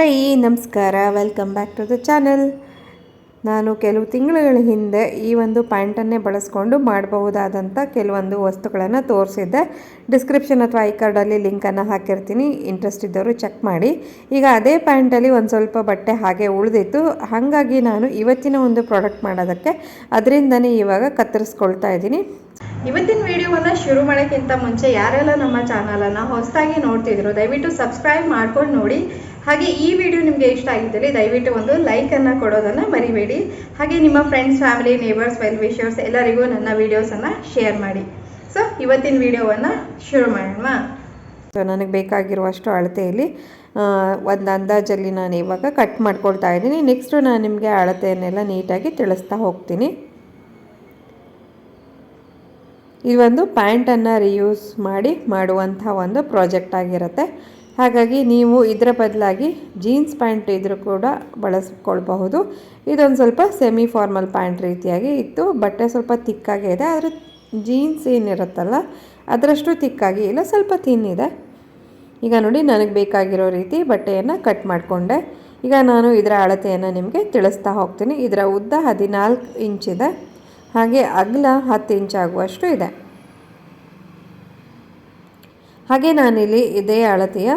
Hi ನಮಸ್ಕಾರ. Welcome back to the channel ನಾನು ಕೆಲವು ತಿಂಗಳುಗಳ ಹಿಂದೆ ಈ ಒಂದು ಪ್ಯಾಂಟನ್ನೇ ಬಳಸ್ಕೊಂಡು ಮಾಡಬಹುದಾದಂಥ ಕೆಲವೊಂದು ವಸ್ತುಗಳನ್ನು ತೋರಿಸಿದ್ದೆ. ಡಿಸ್ಕ್ರಿಪ್ಷನ್ ಅಥವಾ ಐ ಕಾರ್ಡಲ್ಲಿ ಲಿಂಕನ್ನು ಹಾಕಿರ್ತೀನಿ. ಇಂಟ್ರೆಸ್ಟ್ ಇದ್ದವರು ಚೆಕ್ ಮಾಡಿ. ಈಗ ಅದೇ ಪ್ಯಾಂಟಲ್ಲಿ ಒಂದು ಸ್ವಲ್ಪ ಬಟ್ಟೆ ಹಾಗೆ ಉಳಿದಿತ್ತು. ಹಾಗಾಗಿ ನಾನು ಇವತ್ತಿನ ಒಂದು ಪ್ರಾಡಕ್ಟ್ ಮಾಡೋದಕ್ಕೆ ಅದರಿಂದನೇ ಇವಾಗ ಕತ್ತರಿಸ್ಕೊಳ್ತಾ ಇದ್ದೀನಿ. ಇವತ್ತಿನ ವಿಡಿಯೋವನ್ನ ಶುರು ಮಾಡೋಕ್ಕಿಂತ ಮುಂಚೆ ಯಾರೆಲ್ಲ ನಮ್ಮ ಚಾನಲನ್ನು ಹೊಸದಾಗಿ ನೋಡ್ತಿದ್ರು, ದಯವಿಟ್ಟು ಸಬ್ಸ್ಕ್ರೈಬ್ ಮಾಡ್ಕೊಂಡು ನೋಡಿ. ಹಾಗೆ ಈ ವಿಡಿಯೋ ನಿಮಗೆ ಇಷ್ಟ ಆಗಿದ್ದಲ್ಲಿ ದಯವಿಟ್ಟು ಒಂದು ಲೈಕನ್ನು ಕೊಡೋದನ್ನು ಮರಿಬೇಡಿ. ಹಾಗೆ ನಿಮ್ಮ friends family neighbours well wishers ಎಲ್ಲರಿಗೂ ನನ್ನ ವಿಡಿಯೋಸನ್ನು ಶೇರ್ ಮಾಡಿ. ಸೊ ಇವತ್ತಿನ ವಿಡಿಯೋವನ್ನು ಶುರು ಮಾಡೋಣ. ಸೊ ನನಗೆ ಬೇಕಾಗಿರುವಷ್ಟು ಅಳತೆಯಲ್ಲಿ ಒಂದು ಅಂದಾಜಲ್ಲಿ ನಾನು ಇವಾಗ ಕಟ್ ಮಾಡ್ಕೊಳ್ತಾ ಇದ್ದೀನಿ. ನೆಕ್ಸ್ಟು ನಾನು ನಿಮಗೆ ಅಳತೆಯನ್ನೆಲ್ಲ ನೀಟಾಗಿ ತಿಳಿಸ್ತಾ ಹೋಗ್ತೀನಿ. ಇದು ಒಂದು ಪ್ಯಾಂಟನ್ನು ರಿಯೂಸ್ ಮಾಡಿ ಮಾಡುವಂಥ ಒಂದು ಪ್ರಾಜೆಕ್ಟ್ ಆಗಿರುತ್ತೆ. ಹಾಗಾಗಿ ನೀವು ಇದರ ಬದಲಾಗಿ ಜೀನ್ಸ್ ಪ್ಯಾಂಟ್ ಇದ್ರೂ ಕೂಡ ಬಳಸ್ಕೊಳ್ಬಹುದು. ಇದೊಂದು ಸ್ವಲ್ಪ ಸೆಮಿ ಫಾರ್ಮಲ್ ಪ್ಯಾಂಟ್ ರೀತಿಯಾಗಿ ಇತ್ತು. ಬಟ್ಟೆ ಸ್ವಲ್ಪ ತಿಕ್ಕಾಗೇ ಇದೆ ಆದರೆ ಜೀನ್ಸ್ ಏನಿರುತ್ತಲ್ಲ, ಅದರಷ್ಟು ತಿಕ್ಕಾಗಿ ಇಲ್ಲ, ಸ್ವಲ್ಪ ತಿನ್ನಿದೆ. ಈಗ ನೋಡಿ, ನನಗೆ ಬೇಕಾಗಿರೋ ರೀತಿ ಬಟ್ಟೆಯನ್ನು ಕಟ್ ಮಾಡಿಕೊಂಡೆ. ಈಗ ನಾನು ಇದರ ಅಳತೆಯನ್ನು ನಿಮಗೆ ತಿಳಿಸ್ತಾ ಹೋಗ್ತೀನಿ. ಇದರ ಉದ್ದ ಹದಿನಾಲ್ಕು ಇಂಚಿದೆ. ಹಾಗೆ ಅಗಲ ಹತ್ತು ಇಂಚ್ ಆಗುವಷ್ಟು ಇದೆ. ಹಾಗೆ ನಾನಿಲ್ಲಿ ಇದೇ ಅಳತೆಯ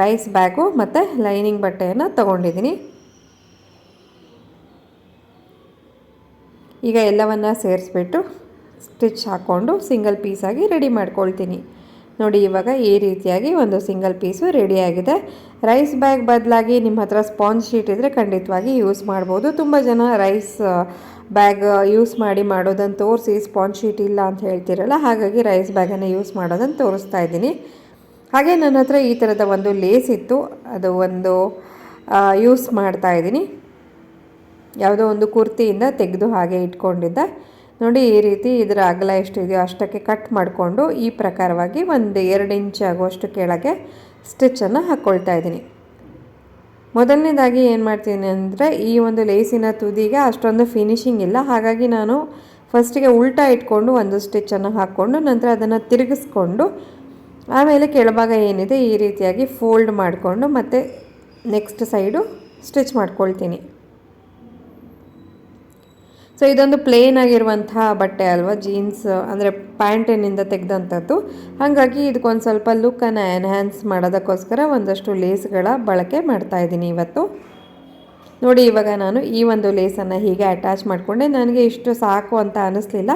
ರೈಸ್ ಬ್ಯಾಗು ಮತ್ತು ಲೈನಿಂಗ್ ಬಟ್ಟೆಯನ್ನು ತಗೊಂಡಿದ್ದೀನಿ. ಈಗ ಎಲ್ಲವನ್ನು ಸೇರಿಸ್ಬಿಟ್ಟು ಸ್ಟಿಚ್ ಹಾಕ್ಕೊಂಡು ಸಿಂಗಲ್ ಪೀಸಾಗಿ ರೆಡಿ ಮಾಡ್ಕೊಳ್ತೀನಿ. ನೋಡಿ, ಇವಾಗ ಈ ರೀತಿಯಾಗಿ ಒಂದು ಸಿಂಗಲ್ ಪೀಸು ರೆಡಿಯಾಗಿದೆ ರೈಸ್ ಬ್ಯಾಗ್ ಬದಲಾಗಿ ನಿಮ್ಮ ಹತ್ರ ಸ್ಪಾಂಜ್ ಶೀಟ್ ಇದ್ದರೆ ಖಂಡಿತವಾಗಿ ಯೂಸ್ ಮಾಡ್ಬೋದು. ತುಂಬ ಜನ ರೈಸ್ ಬ್ಯಾಗ್ ಯೂಸ್ ಮಾಡಿ ಮಾಡೋದನ್ನು ತೋರಿಸಿ ಸ್ಪಾಂಜ್ ಶೀಟ್ ಇಲ್ಲ ಅಂತ ಹೇಳ್ತಿರಲ್ಲ, ಹಾಗಾಗಿ ರೈಸ್ ಬ್ಯಾಗನ್ನು ಯೂಸ್ ಮಾಡೋದನ್ನು ತೋರಿಸ್ತಾ ಇದ್ದೀನಿ. ಹಾಗೆ ನನ್ನ ಹತ್ರ ಈ ಥರದ ಒಂದು ಲೇಸ್ ಇತ್ತು, ಅದು ಒಂದು ಯೂಸ್ ಮಾಡ್ತಾ ಇದ್ದೀನಿ. ಯಾವುದೋ ಒಂದು ಕುರ್ತಿಯಿಂದ ತೆಗೆದು ಹಾಗೆ ಇಟ್ಕೊಂಡಿದ್ದೆ. ನೋಡಿ ಈ ರೀತಿ ಇದರ ಅಗಲ ಎಷ್ಟಿದೆಯೋ ಅಷ್ಟಕ್ಕೆ ಕಟ್ ಮಾಡಿಕೊಂಡು ಈ ಪ್ರಕಾರವಾಗಿ ಒಂದು ಎರಡು ಇಂಚ್ ಆಗುವಷ್ಟು ಕೆಳಗೆ ಸ್ಟಿಚ್ಚನ್ನು ಹಾಕ್ಕೊಳ್ತಾ ಇದ್ದೀನಿ. ಮೊದಲನೇದಾಗಿ ಏನು ಮಾಡ್ತೀನಿ ಅಂದರೆ ಈ ಒಂದು ಲೇಸಿನ ತುದಿಗೆ ಅಷ್ಟೊಂದು ಫಿನಿಶಿಂಗ್ ಇಲ್ಲ. ಹಾಗಾಗಿ ನಾನು ಫಸ್ಟಿಗೆ ಉಲ್ಟಾ ಇಟ್ಕೊಂಡು ಒಂದು ಸ್ಟಿಚ್ಚನ್ನು ಹಾಕ್ಕೊಂಡು ನಂತರ ಅದನ್ನು ತಿರುಗಿಸ್ಕೊಂಡು ಆಮೇಲೆ ಕೆಳಭಾಗ ಏನಿದೆ ಈ ರೀತಿಯಾಗಿ ಫೋಲ್ಡ್ ಮಾಡಿಕೊಂಡು ಮತ್ತು ನೆಕ್ಸ್ಟ್ ಸೈಡು ಸ್ಟಿಚ್ ಮಾಡ್ಕೊಳ್ತೀನಿ. ಸೊ ಇದೊಂದು ಪ್ಲೇನ್ ಆಗಿರುವಂತಹ ಬಟ್ಟೆ ಅಲ್ವಾ? ಜೀನ್ಸ್ ಅಂದರೆ ಪ್ಯಾಂಟಿನಿಂದ ತೆಗೆದಂಥದ್ದು. ಹಾಗಾಗಿ ಇದಕ್ಕೊಂದು ಸ್ವಲ್ಪ ಲುಕ್ಕನ್ನು ಎನ್ಹ್ಯಾನ್ಸ್ ಮಾಡೋದಕ್ಕೋಸ್ಕರ ಒಂದಷ್ಟು ಲೇಸ್ಗಳ ಬಳಕೆ ಮಾಡ್ತಾ ಇದ್ದೀನಿ ಇವತ್ತು. ನೋಡಿ, ಇವಾಗ ನಾನು ಈ ಒಂದು ಲೇಸನ್ನು ಹೀಗೆ ಅಟ್ಯಾಚ್ ಮಾಡಿಕೊಂಡೆ. ನನಗೆ ಇಷ್ಟು ಸಾಕು ಅಂತ ಅನ್ನಿಸ್ಲಿಲ್ಲ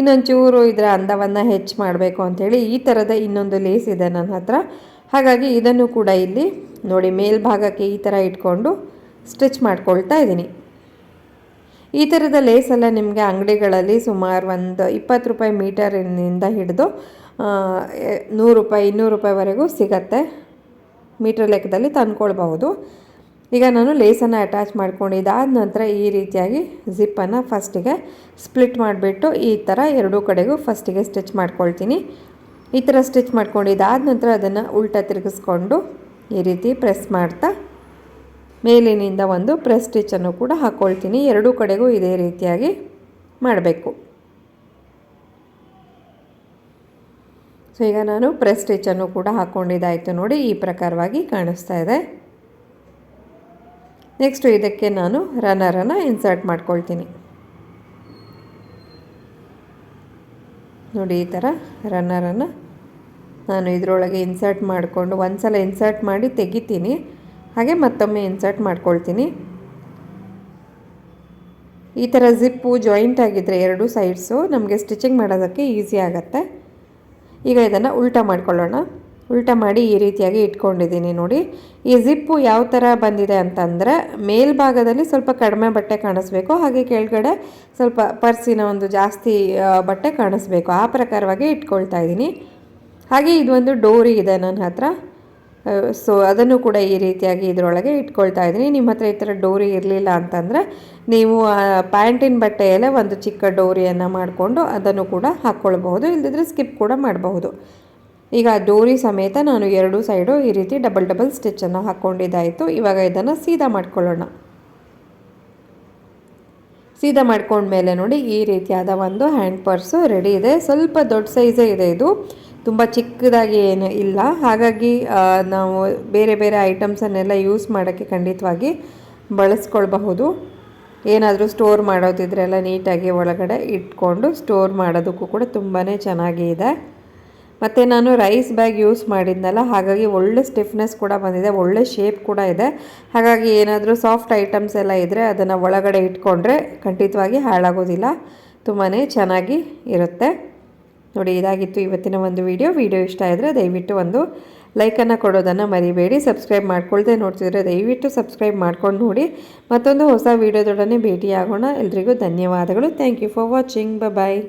ಇನ್ನೊಂಚೂರು ಇದರ ಅಂದವನ್ನು ಹೆಚ್ಚು ಮಾಡಬೇಕು ಅಂಥೇಳಿ ಈ ಥರದ ಇನ್ನೊಂದು ಲೇಸ್ ಇದೆ ನನ್ನ ಹತ್ರ. ಹಾಗಾಗಿ ಇದನ್ನು ಕೂಡ ಇಲ್ಲಿ ನೋಡಿ ಮೇಲ್ಭಾಗಕ್ಕೆ ಈ ಥರ ಇಟ್ಕೊಂಡು ಸ್ಟಿಚ್ ಮಾಡ್ಕೊಳ್ತಾ ಇದ್ದೀನಿ. ಈ ಥರದ ಲೇಸೆಲ್ಲ ನಿಮಗೆ ಅಂಗಡಿಗಳಲ್ಲಿ ಸುಮಾರು ಒಂದು ಇಪ್ಪತ್ತು ರೂಪಾಯಿ ಮೀಟರಿನಿಂದ ಹಿಡಿದು ನೂರು ರೂಪಾಯಿ, ಇನ್ನೂರು ರೂಪಾಯಿವರೆಗೂ ಸಿಗತ್ತೆ. ಮೀಟರ್ ಲೆಕ್ಕದಲ್ಲಿ ತಂದ್ಕೊಳ್ಬಹುದು. ಈಗ ನಾನು ಲೇಸನ್ನು ಅಟ್ಯಾಚ್ ಮಾಡ್ಕೊಂಡಿದ್ದಾದ ನಂತರ ಈ ರೀತಿಯಾಗಿ ಜಿಪ್ಪನ್ನು ಫಸ್ಟಿಗೆ ಸ್ಪ್ಲಿಟ್ ಮಾಡಿಬಿಟ್ಟು ಈ ಥರ ಎರಡೂ ಕಡೆಗೂ ಫಸ್ಟಿಗೆ ಸ್ಟಿಚ್ ಮಾಡ್ಕೊಳ್ತೀನಿ. ಈ ಥರ ಸ್ಟಿಚ್ ಮಾಡ್ಕೊಂಡಿದ್ದಾದ ನಂತರ ಅದನ್ನು ಉಲ್ಟಾ ತಿರುಗಿಸ್ಕೊಂಡು ಈ ರೀತಿ ಪ್ರೆಸ್ ಮಾಡ್ತಾ ಮೇಲಿನಿಂದ ಒಂದು ಪ್ರೆಸ್ ಸ್ಟಿಚ್ಚನ್ನು ಕೂಡ ಹಾಕ್ಕೊಳ್ತೀನಿ ಎರಡೂ ಕಡೆಗೂ ಇದೇ ರೀತಿಯಾಗಿ ಮಾಡಬೇಕು. ಸೊ ಈಗ ನಾನು ಪ್ರೆಸ್ ಸ್ಟಿಚ್ಚನ್ನು ಕೂಡ ಹಾಕ್ಕೊಂಡಿದ್ದಾಯಿತು ನೋಡಿ, ಈ ಪ್ರಕಾರವಾಗಿ ಕಾಣಿಸ್ತಾ ಇದೆ. ನೆಕ್ಸ್ಟು ಇದಕ್ಕೆ ನಾನು ರನ್ನರನ್ನು ಇನ್ಸರ್ಟ್ ಮಾಡ್ಕೊಳ್ತೀನಿ. ನೋಡಿ, ಈ ಥರ ರನ್ನರನ್ನು ನಾನು ಇದರೊಳಗೆ ಇನ್ಸರ್ಟ್ ಮಾಡಿಕೊಂಡು ಒಂದು ಸಲ ಇನ್ಸರ್ಟ್ ಮಾಡಿ ತೆಗಿತೀನಿ. ಹಾಗೆ ಮತ್ತೊಮ್ಮೆ ಇನ್ಸರ್ಟ್ ಮಾಡ್ಕೊಳ್ತೀನಿ. ಈ ಥರ ಜಿಪ್ಪು ಜಾಯಿಂಟ್ ಆಗಿದ್ದರೆ ಎರಡು ಸೈಡ್ಸು ನಮಗೆ ಸ್ಟಿಚಿಂಗ್ ಮಾಡೋದಕ್ಕೆ ಈಸಿ ಆಗುತ್ತೆ. ಈಗ ಇದನ್ನು ಉಲ್ಟಾ ಮಾಡ್ಕೊಳ್ಳೋಣ. ಉಲ್ಟ ಮಾಡಿ ಈ ರೀತಿಯಾಗಿ ಇಟ್ಕೊಂಡಿದ್ದೀನಿ ನೋಡಿ. ಈ ಜಿಪ್ಪು ಯಾವ ಥರ ಬಂದಿದೆ ಅಂತಂದರೆ ಮೇಲ್ಭಾಗದಲ್ಲಿ ಸ್ವಲ್ಪ ಕಡಿಮೆ ಬಟ್ಟೆ ಕಾಣಿಸ್ಬೇಕು, ಹಾಗೆ ಕೆಳಗಡೆ ಸ್ವಲ್ಪ ಪರ್ಸಿನ ಒಂದು ಜಾಸ್ತಿ ಬಟ್ಟೆ ಕಾಣಿಸ್ಬೇಕು. ಆ ಪ್ರಕಾರವಾಗಿ ಇಟ್ಕೊಳ್ತಾ ಇದ್ದೀನಿ. ಹಾಗೆ ಇದೊಂದು ಡೋರಿ ಇದೆ ನನ್ನ ಹತ್ರ. ಸೊ ಅದನ್ನು ಕೂಡ ಈ ರೀತಿಯಾಗಿ ಇದರೊಳಗೆ ಇಟ್ಕೊಳ್ತಾ ಇದ್ದೀನಿ. ನಿಮ್ಮ ಹತ್ರ ಈ ಥರ ಡೋರಿ ಇರಲಿಲ್ಲ ಅಂತಂದರೆ ನೀವು ಪ್ಯಾಂಟಿನ ಬಟ್ಟೆಯಲ್ಲೇ ಒಂದು ಚಿಕ್ಕ ಡೋರಿಯನ್ನು ಮಾಡಿಕೊಂಡು ಅದನ್ನು ಕೂಡ ಹಾಕ್ಕೊಳ್ಬಹುದು ಇಲ್ಲದಿದ್ದರೆ ಸ್ಕಿಪ್ ಕೂಡ ಮಾಡಬಹುದು. ಈಗ ಡೋರಿ ಸಮೇತ ನಾನು ಎರಡು ಸೈಡು ಈ ರೀತಿ ಡಬಲ್ ಡಬಲ್ ಸ್ಟಿಚ್ಚನ್ನು ಹಾಕ್ಕೊಂಡಿದ್ದಾಯಿತು. ಇವಾಗ ಇದನ್ನು ಸೀದಾ ಮಾಡ್ಕೊಳ್ಳೋಣ. ಸೀದಾ ಮಾಡ್ಕೊಂಡ್ಮೇಲೆ ನೋಡಿ ಈ ರೀತಿಯಾದ ಒಂದು ಹ್ಯಾಂಡ್ ಪರ್ಸು ರೆಡಿ ಇದೆ. ಸ್ವಲ್ಪ ದೊಡ್ಡ ಸೈಜೇ ಇದೆ ಇದು. ತುಂಬ ಚಿಕ್ಕದಾಗಿ ಏನು ಇಲ್ಲ. ಹಾಗಾಗಿ ನಾವು ಬೇರೆ ಬೇರೆ ಐಟಮ್ಸನ್ನೆಲ್ಲ ಯೂಸ್ ಮಾಡೋಕ್ಕೆ ಖಂಡಿತವಾಗಿ ಬಳಸ್ಕೊಳ್ಬಹುದು. ಏನಾದರೂ ಸ್ಟೋರ್ ಮಾಡೋದಿದ್ರೆ ಎಲ್ಲ ನೀಟಾಗಿ ಒಳಗಡೆ ಇಟ್ಕೊಂಡು ಸ್ಟೋರ್ ಮಾಡೋದಕ್ಕೂ ಕೂಡ ತುಂಬಾ ಚೆನ್ನಾಗಿ ಇದೆ. ಮತ್ತು ನಾನು ರೈಸ್ ಬ್ಯಾಗ್ ಯೂಸ್ ಮಾಡಿದ್ನಲ್ಲ, ಹಾಗಾಗಿ ಒಳ್ಳೆ ಸ್ಟಿಫ್ನೆಸ್ ಕೂಡ ಬಂದಿದೆ, ಒಳ್ಳೆ ಶೇಪ್ ಕೂಡ ಇದೆ. ಹಾಗಾಗಿ ಏನಾದರೂ ಸಾಫ್ಟ್ ಐಟಮ್ಸ್ ಎಲ್ಲ ಇದ್ದರೆ ಅದನ್ನು ಒಳಗಡೆ ಇಟ್ಕೊಂಡ್ರೆ ಖಂಡಿತವಾಗಿ ಹಾಳಾಗೋದಿಲ್ಲ. ತುಂಬಾ ಚೆನ್ನಾಗಿ ಇರುತ್ತೆ. ನೋಡಿ, ಇದಾಗಿತ್ತು ಇವತ್ತಿನ ಒಂದು ವಿಡಿಯೋ ವಿಡಿಯೋ ಇಷ್ಟ ಆದರೆ ದಯವಿಟ್ಟು ಒಂದು ಲೈಕನ್ನು ಕೊಡೋದನ್ನು ಮರಿಬೇಡಿ. ಸಬ್ಸ್ಕ್ರೈಬ್ ಮಾಡ್ಕೊಳ್ದೆ ನೋಡ್ತಿದ್ರೆ ದಯವಿಟ್ಟು ಸಬ್ಸ್ಕ್ರೈಬ್ ಮಾಡ್ಕೊಂಡು ನೋಡಿ. ಮತ್ತೊಂದು ಹೊಸ ವೀಡಿಯೋದೊಡನೆ ಭೇಟಿಯಾಗೋಣ. ಎಲ್ರಿಗೂ ಧನ್ಯವಾದಗಳು. ಥ್ಯಾಂಕ್ ಯು ಫಾರ್ ವಾಚಿಂಗ್ ಬ ಬಾಯ್